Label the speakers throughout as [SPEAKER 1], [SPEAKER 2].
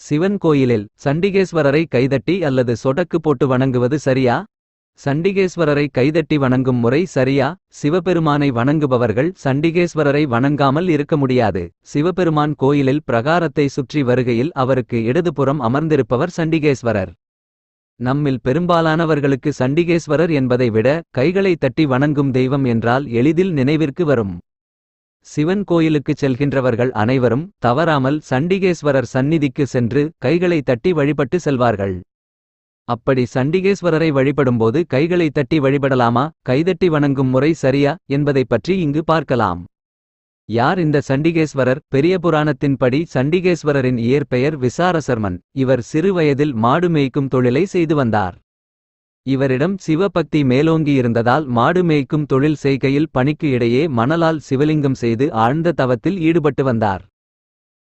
[SPEAKER 1] சிவன் கோயிலில் சண்டிகேஸ்வரரை கைதட்டி அல்லது சொடக்கு போட்டு வணங்குவது சரியா? சண்டிகேஸ்வரரை கைதட்டி வணங்கும் முறை சரியா? சிவபெருமானை வணங்குபவர்கள் சண்டிகேஸ்வரரை வணங்காமல் இருக்க முடியாது. சிவபெருமான் கோயிலில் பிரகாரத்தை சுற்றி வருகையில் அவருக்கு இடதுபுறம் அமர்ந்திருப்பவர் சண்டிகேஸ்வரர். நம்மில் பெரும்பாலானவர்களுக்கு சண்டிகேஸ்வரர் என்பதை விட கைகளை தட்டி வணங்கும் தெய்வம் என்றால் எளிதில் நினைவிற்கு வரும். சிவன் கோயிலுக்குச் செல்கின்றவர்கள் அனைவரும் தவறாமல் சண்டிகேஸ்வரர் சந்நிதிக்கு சென்று கைகளை தட்டி வழிபட்டு செல்வார்கள். அப்படி சண்டிகேஸ்வரரை வழிபடும்போது கைகளை தட்டி வழிபடலாமா? கைதட்டி வணங்கும் முறை சரியா? என்பதைப் பற்றி இங்கு பார்க்கலாம். யார் இந்த சண்டிகேஸ்வரர்? பெரிய புராணத்தின்படி சண்டிகேஸ்வரரின் இயற்பெயர் விசாரசர்மன். இவர் சிறு வயதில் மாடு மேய்க்கும் தொழிலை செய்து வந்தார். இவரிடம் சிவபக்தி மேலோங்கி இருந்ததால் மாடு மேய்க்கும் தொழில் செய்கையில் பணிக்கு இடையே மணலால் சிவலிங்கம் செய்து ஆழ்ந்த தவத்தில் ஈடுபட்டு வந்தார்.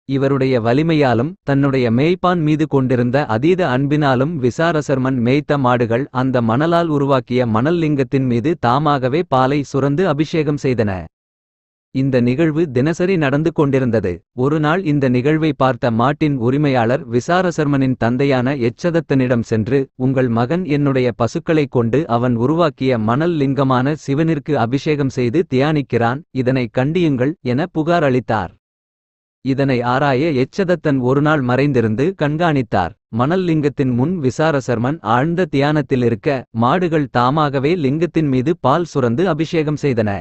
[SPEAKER 1] இவருடைய வலிமையாலும் தன்னுடைய மேய்ப்பான் மீது கொண்டிருந்த அதீத அன்பினாலும் விசாரசர்மன் மேய்த்த மாடுகள் அந்த மணலால் உருவாக்கிய மணல் லிங்கத்தின் மீது தாமாகவே பாலை சுரந்து அபிஷேகம் செய்தன. இந்த நிகழ்வு தினசரி நடந்து கொண்டிருந்தது. ஒருநாள் இந்த நிகழ்வை பார்த்த மாட்டின் உரிமையாளர் விசாரசர்மனின் தந்தையான எச்சதத்தனிடம் சென்று உங்கள் மகன் என்னுடைய பசுக்களைக் கொண்டு அவன் உருவாக்கிய மணல் லிங்கமான சிவனிற்கு அபிஷேகம் செய்து தியானிக்கிறான் இதனை கண்டியுங்கள் என புகார் அளித்தார். இதனை ஆராய எச்சதத்தன் ஒருநாள் மறைந்திருந்து கண்காணித்தார். மணல் லிங்கத்தின் முன் விசாரசர்மன் ஆழ்ந்த தியானத்தில் இருக்க மாடுகள் தாமாகவே லிங்கத்தின் மீது பால் சுரந்து அபிஷேகம் செய்தன.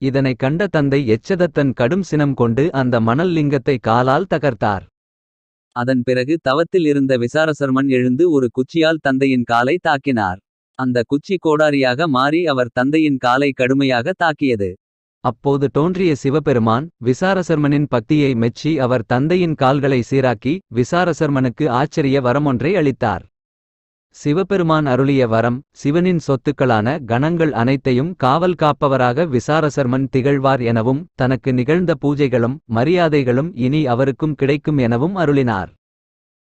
[SPEAKER 1] இதனை கண்ட தந்தை எச்சதத்தன் கடும் சினம் கொண்டு அந்த மணல் லிங்கத்தை காலால் தகர்த்தார். அதன் பிறகு தவத்தில் இருந்த விசாரசர்மன் எழுந்து ஒரு குச்சியால் தந்தையின் காலை தாக்கினார். அந்த குச்சி கோடாரியாக மாறி அவர் தந்தையின் காலை கடுமையாக தாக்கியது. அப்போது தோன்றிய சிவபெருமான் விசாரசர்மனின் பக்தியை மெச்சி அவர் தந்தையின் கால்களை சீராக்கி விசாரசர்மனுக்கு ஆச்சரிய வரமொன்றை அளித்தார். சிவபெருமான் அருளிய வரம் சிவனின் சொத்துக்களான கணங்கள் அனைத்தையும் காவல் காப்பவராக விசாரசர்மன் திகழ்வார் எனவும் தனக்கு நிகழ்ந்த பூஜைகளும் மரியாதைகளும் இனி அவருக்கும் கிடைக்கும் எனவும் அருளினார்.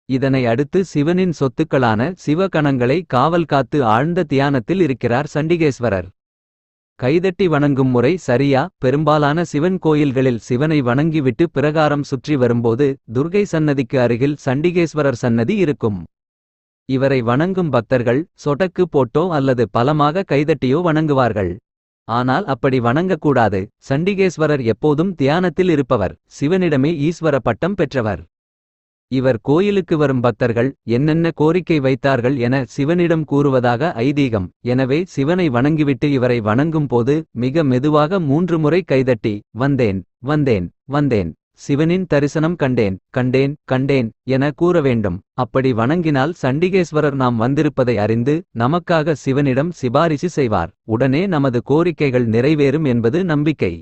[SPEAKER 1] இதனை அடுத்து சிவனின் சொத்துக்களான சிவகணங்களை காவல் காத்து ஆழ்ந்த தியானத்தில் இருக்கிறார் சண்டிகேஸ்வரர். கைதட்டி வணங்கும் முறை சரியா பெரும்பாலான சிவன் கோயில்களில் சிவனை வணங்கிவிட்டு பிரகாரம் சுற்றி வரும்போது துர்கை சன்னதிக்கு அருகில் சண்டிகேஸ்வரர் சன்னதி இருக்கும். இவரை வணங்கும் பக்தர்கள் சொடக்கு போட்டோ அல்லது பலமாக கைதட்டியோ வணங்குவார்கள். ஆனால் அப்படி வணங்கக்கூடாது. சண்டிகேஸ்வரர் எப்போதும் தியானத்தில் இருப்பவர். சிவனிடமே ஈஸ்வர பட்டம் பெற்றவர். இவர் கோயிலுக்கு வரும் பக்தர்கள் என்னென்ன கோரிக்கை வைத்தார்கள் என சிவனிடம் கூறுவதாக ஐதீகம். எனவே சிவனை வணங்கிவிட்டு இவரை வணங்கும் போது மிக மெதுவாக மூன்று முறை கைதட்டி வந்தேன் வந்தேன் வந்தேன் சிவனின் தரிசனம் கண்டேன் கண்டேன் கண்டேன் என கூற வேண்டும். அப்படி வணங்கினால் சண்டிகேஸ்வரர் நாம் வந்திருப்பதை அறிந்து நமக்காக சிவனிடம் சிபாரிசு செய்வார். உடனே நமது கோரிக்கைகள் நிறைவேறும் என்பது நம்பிக்கை.